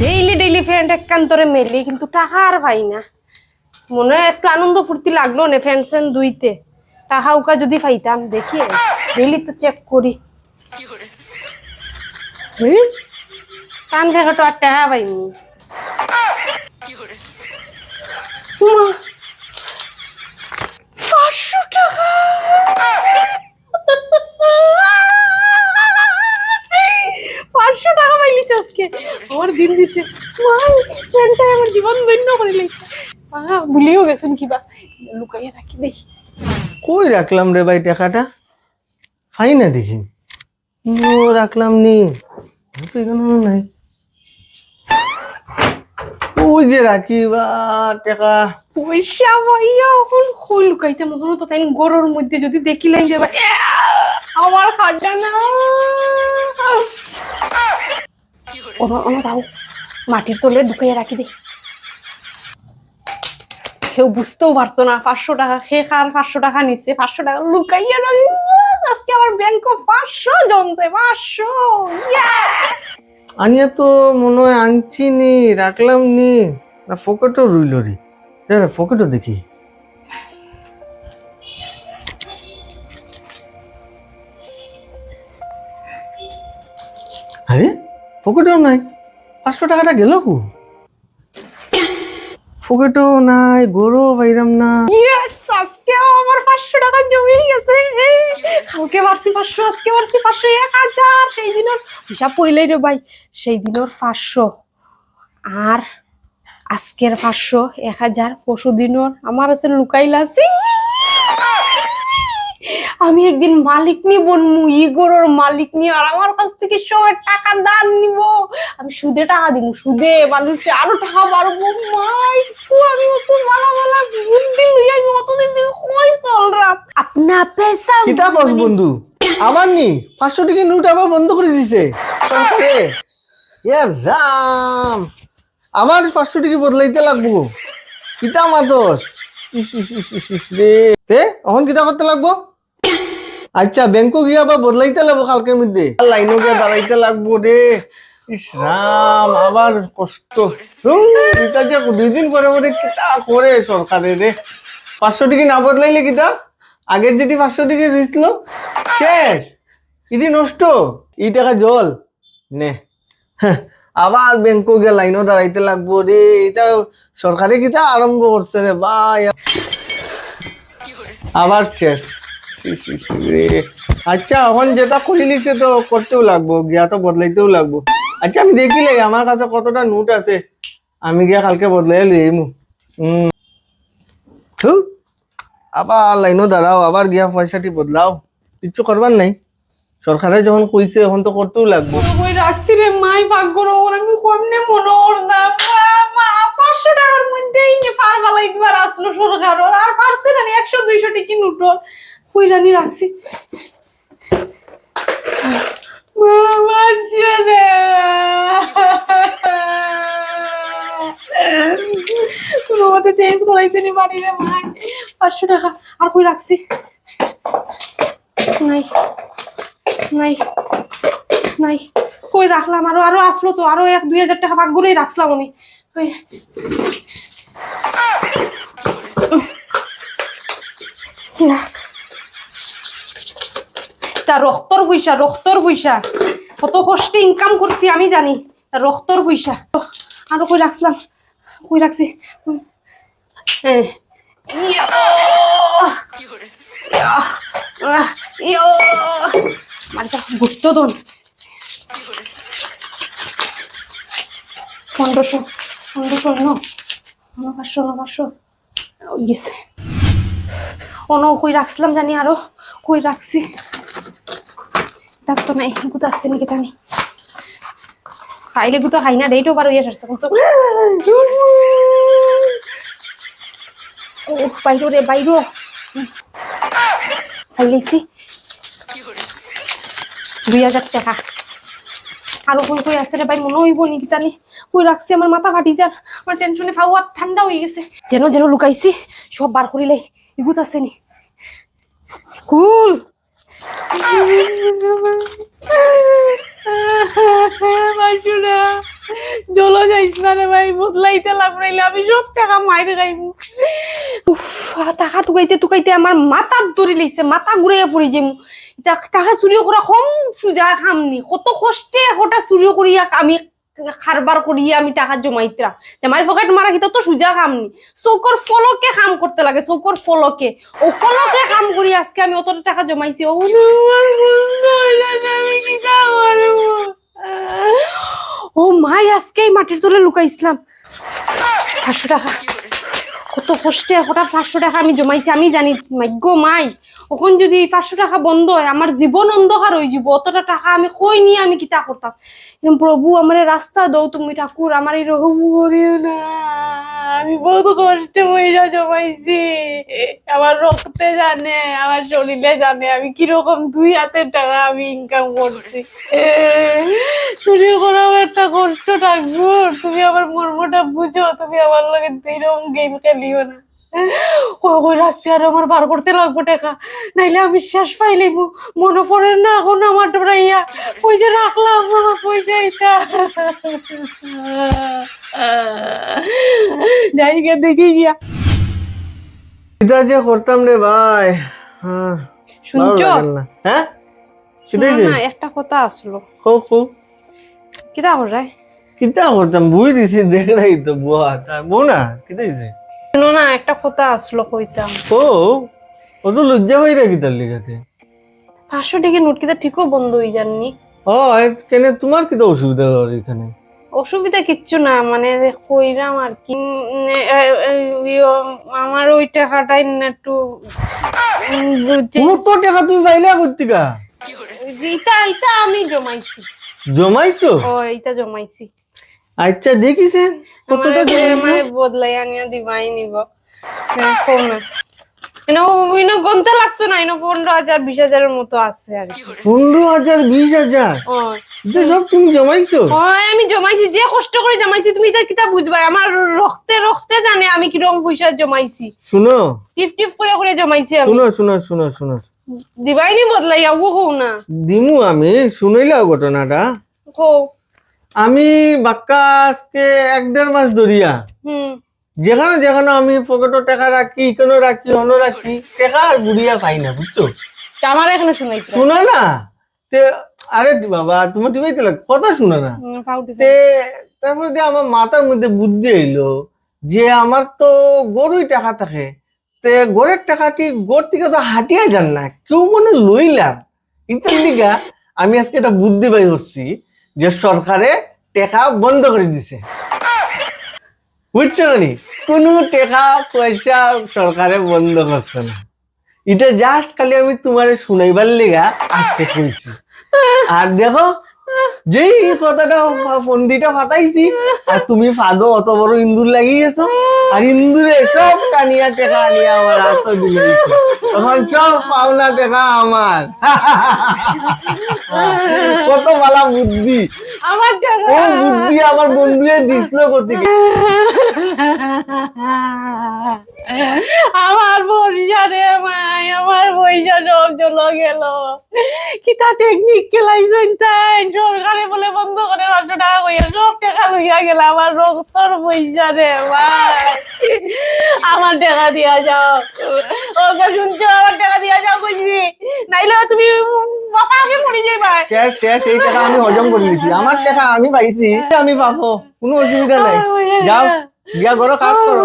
Daily daily friend একান্তরে মেলি কিন্তু টাকা আর পাই না। মনে হয় একটু আনন্দ ফুর্তি লাগল না ফ্রেন্ড সেন দুইতে। টাকা উকা যদি পাইতাম দেখি। ডেইলি তো চেক করি? কান তো আর টাকা পাইনি। উমা, ফ্রেন্ডটা আমার জীবন ধন্য করে লাইছে আহা ভুলিও গেছেন কিবা। লুকাইয়া রাখি দেখি কই রাখলাম রে ভাই টাকাটা? পাই না দেখি। রাখলাম নি। তো এখানে নাই। ওই যে রাখি বা টাকা। পয়সা পাইয়া এখন কই লুকাইতে মতন তো তাই গরুর মধ্যে যদি দেখিলাই যে ভাই, আমার খাড্ডা না দাও মাটির তলে ঢুকাইয়া রাখি দে কেউ বুঝতেও পারতো না, পাঁচশো টাকা খেয়ে খার পাঁচশো টাকা নিচ্ছে, পাঁচশো টাকা লুকাইয়া রাখি। আজকে আমার ব্যাংকে পাঁচশো জমছে, পাঁচশো! আনিয়া তো মনে হয় আনছি নি, রাখলাম নি। না, ফোকেটও রইল রে। দাঁড়া ফোকেটও দেখি। আরে, ফোকেটও নাই? পাঁচশো টাকাটা গেল কু? ফোকেটও নাই, গরু পাইলাম না। ইয়েস আমার পাঁচশো টাকা জমে গেছে। কালকে মারছি পাঁচশো, আজকে মারছি পাঁচশো, এক হাজার। সেই দিনের হিসাব পড়লেই রে ভাই, সেই দিনের পাঁচশো। আর আজকের পাঁচশো, এক হাজার। পরশু দিনের আমার আছে লুকাইলাছি আমি একদিন মালিক নি বনমু ইগোরর মালিক নি আর আমার কাছ থেকে সবাই টাকা দান নিব। আমি সুদে টাকা দিব সুদে মানুষে আরও টাকা পারব মাই আমি অত মালা মালা বুদ্ধি লইয়া আমি অতদিন থেকে কই চলরাম? আপনা পেশা কিতা কস বন্ধু? আবার নি? পাঁচশো টাকা নোট আবার বন্ধ করে দিছে। রাম। আবার পাঁচশো টাকা বদলাইতে লাগবো। কিতা মাতস ইস ইস ইস ইস রে। তে এখন কিতা করতে লাগবো? আচ্ছা ব্যাংকও গিয়ে আবার বদলাইতে লাগবো কালকের মধ্যে? লাইনও গিয়ে দাঁড়াইতে লাগবো রে। ইস রাম আবার কষ্ট। দুই দিন পরে পরে কিতা করে সরকারে রে। পাঁচশো টাকা না বদলাইলে কিতা? আগের যেটি পাঁচশো টাকা দিয়েছিল শেষ। ইটি নষ্ট। এই টাকা জল। নে। হ্যাঁ, আবার ব্যাংক গিয়ে লাইনও দাঁড়াইতে লাগবো রে। এটা সরকারি কিতা আরম্ভ করছে রে ভাই। আবার শেষ। আচ্ছা এখন যেটা খুলি নিছে তো করতেও লাগবো, গিয়া তো বদলাইতেও লাগবো। আচ্ছা আমি দেখিলে, আমার কাছে কতটা নোট আছে, আমি গিয়া কালকে বদলাই লই হম আবার লাইনও দাঁড়াও, আবার গিয়া পয়সাটি বদলাও। কিচ্ছু করবার নাই। সরকারে যখন কইছে, এখন তো করতেও লাগবো। রে, মাই আমি মা টাকার আর পারছে না কই রানি রাখছি চেঞ্জ পারি রে পাঁচশো টাকা আর কই রাখছি? নাই নাই নাই। কই রাখলাম আরও আরও আসলো তো, আরও এক, দুই হাজার টাকা ভাগ করেই রাখলাম আমি না। তা রক্তর পয়সা রক্তর পয়সা কত কষ্টে ইনকাম করছি আমি জানি। তা রক্তর পয়সা আরও কই রাখলাম কই রাখছি! মালিকা গুরুত্ব দন। পনেরোশো পনেরোশো ন। পাঁচশো ন, পাঁচশো। গেছে অন কই রাখছিলাম জানি আরও। কই রাখছি? তো নাই গুতো আসছে নাকি জানি খাইলে গুতো খাই না হইয়া সারছে বাইরো রে বাইরো খাইলেছি দুই হাজার টাকা। আরও কোন কই আছে রে ভাই মনে হইব নাকি জানি কই রাখছি আমার মাথা ফাটি যান আমার টেনশনে ফাওয়া ঠান্ডা হয়ে গেছে। যেন যেন লুকাইছি সব বার করিলে ইগুত আছে নি? কুল! জলো যাইস না রে ভাই বদলাইতে লাগরাইলে আমি সব টাকা মাইরে খাইব টাকা টুকাইতে টুকাইতে আমার মাথা ধরে লিছে মাথা ঘুরাইয়া পড়ি যে টাকা চুরি করা কম সুজার খামনি কত কষ্টে, হঠাৎ চুরি করিয়া আমি খারবার করিয়া আমি টাকা জমাইতাম আমার পকেট মারা কি তো সুজা খামনি। চৌকর ফলকে কাম করতে লাগে, চৌকর ফলকে। ও ফলকে কাম করি, আজকে আমি অত টাকা জমাইছি। ও? ও মাই, আজকে এই মাটির তলে লুকাইছিলাম। পাঁচশো টাকা। কত কষ্টে, হঠাৎ পাঁচশো টাকা আমি জমাইছি, আমি জানি। মাইগো মাই। ওখান যদি পাঁচশো টাকা বন্ধ হয় আমার জীবন অন্ধকার হয়ে যাব, অতটা টাকা আমি কই নিয়ে আমি কিতা করতাম প্রভু আমার রাস্তা দৌ, তুমি ঠাকুর আমার এরকম করিও না, আমি বহুত কষ্টে পয়সা জমাইছি। আমার রক্তে জানে আমার শরীরে জানে, আমি কীরকম দুই হাতের টাকা আমি ইনকাম করছি চুরি করাও একটা কষ্ট থাকব। তুমি আমার মর্মটা বুঝো তুমি আমার লগে এরকম গেম খেলিও না। কই রাখছি আর আমার বার করতে লাগবো টাকা। নাইলে আমি শেষ মনে পড়ে না এখন আমার ওই যে রাখলাম আমার পয়সা এটা যাই গিয়ে দেখি গিয়া। এটা যে করতাম রে ভাই। হ্যাঁ, শুনছো? হ্যাঁ? একটা কথা আসলো। কো কো। কিতা করাই কিতা করতাম বুই দিছি দেখ নাই তো বুয়া বউ না কিতা শোনো না একটা কথা আসলো কইতাম। ও ও তো লজ্জা কিতার লিগাতে? পাঁচশো টাকা নোট কিতা ঠিকও বন্ধ হয়ে যাননি। ও কেন তোমার কিতা অসুবিধা হল এখানে? অসুবিধা কিচ্ছু না মানে কইরাম আর কি ইয়ো, আমার ওই টাকাটাই না একটু উম, বুঝছি। তোমার তো টাকা তুমি পাইলে করতিকা ইটা ইটা আমি জমাইছি। জমাইছো? ও এইটা জমাইছি। আচ্ছা দেখিছে কতটা আমারে আমারে বদলাই আনিয়া দিবাই নিব। ফোন এনে ইনো গন্তে লাগতো না মতো আছে আর কি। ও। সব তুমি জমাইছো? আমি জমাইছি যে কষ্ট করে জমাইছি তুমি এটা কিতা বুঝবা? আমার রক্তে রক্তে জানে আমি কীরকম পয়সা জমাইছি। শুনো। টিপ টিপ করে করে জমাইছি আমি। শুনো শুনো শুনো শুনো। দিবাইনি বদলাইয়া ও হও না। দিমু আমি শুনাইলাও ঘটনাটা। আমি বাক্কা আজকে এক দেড় মাস ধরিয়া। যেখানে যেখানে আমি পকেটে টাকা রাখি কোনো রাখি অন্য রাখি টাকা আর গুড়িয়া পাই না বুঝছ? আমার এখানে শুনাইতে শোনো না? তে আরে বাবা তোমার টিভাইতে লাগ কথা শুনো না। তে তারপরে দিয়ে আমার মাথার মধ্যে বুদ্ধি এলো যে আমার তো গরুই টাকা থাকে। তে গড়ের টাকা কি গড় থেকে তো হাটিয়া যান না কেউ মনে লইলাম। লিগা আমি আজকে এটা বুদ্ধি বাই করছি। যে সরকারে টাকা বন্ধ করে দিছে। বুঝছ নি কোনো টাকা পয়সা সরকারে বন্ধ করছে না। এটা জাস্ট খালি আমি তোমারে শুনাইবার লেগা আজকে কইছি। আর দেখো, যেই কথাটা ফন্দিটা ফাটাইছি, আর তুমি ফাদো অত বড় ইন্দুর লাগিয়েছো, আর ইন্দুরে সব টানিয়া টেকা আনিয়া আমার হাত তখন সব পাওনা টেকা আমার। কত ভালো বুদ্ধি। আমার ও বুদ্ধি আমার বন্ধুয়ে দিছিল কোথেকে আমার পয়সা রে মাই আমার পয়সা সব চলে গেল। কি তা টেকনিক খেলাইছেন তাই? সরকারে বলে বন্ধ করে পাঁচশো টাকা কইয়া সব টাকা লইয়া গেল। আমার রক্তর পয়সা রে ভাই। আমার টাকা দিয়া যাও। ওকে শুনছো? আমার টাকা দিয়া যাও কইছি নাইলে তুমি শেষ শেষ এই টাকা আমি হজম করে নিছি। আমার টাকা আমি পাইছি আমি পাবো কোনো অসুবিধা নাই। যাও বিয়া করো কাজ করো